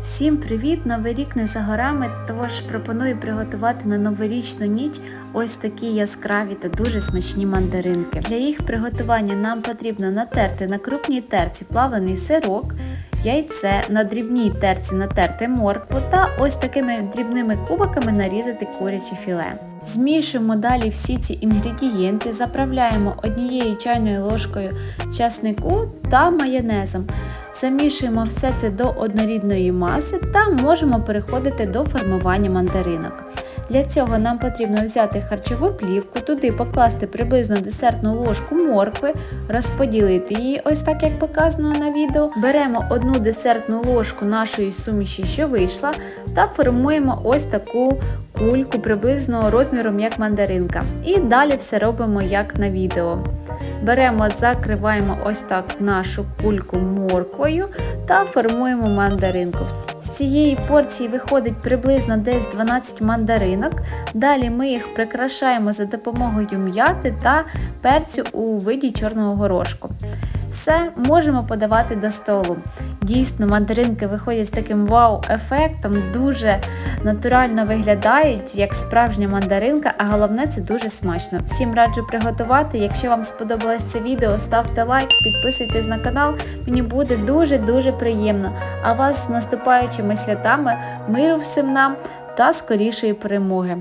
Всім привіт! Новий рік не за горами, тож пропоную приготувати на новорічну ніч ось такі яскраві та дуже смачні мандаринки. Для їх приготування нам потрібно натерти на крупній терці плавлений сирок, яйце, на дрібній терці натерти моркву та ось такими дрібними кубиками нарізати куряче філе. Змішуємо далі всі ці інгредієнти, заправляємо однією чайною ложкою часнику та майонезом. Замішуємо все це до однорідної маси та можемо переходити до формування мандаринок. Для цього нам потрібно взяти харчову плівку, туди покласти приблизно десертну ложку моркви, розподілити її ось так, як показано на відео. Беремо одну десертну ложку нашої суміші, що вийшла, та формуємо ось таку кульку приблизно розміром як мандаринка. І далі все робимо як на відео. Беремо, закриваємо ось так нашу кульку морквою та формуємо мандаринку. З цієї порції виходить приблизно десь 12 мандаринок. Далі ми їх прикрашаємо за допомогою м'яти та перцю у виді чорного горошку. Все можемо подавати до столу. Дійсно, мандаринки виходять з таким вау-ефектом, дуже натурально виглядають, як справжня мандаринка, а головне це дуже смачно. Всім раджу приготувати. Якщо вам сподобалось це відео, ставте лайк, підписуйтесь на канал. Мені буде дуже-дуже приємно. А вас з наступаючими святами, миру всім нам та скорішої перемоги.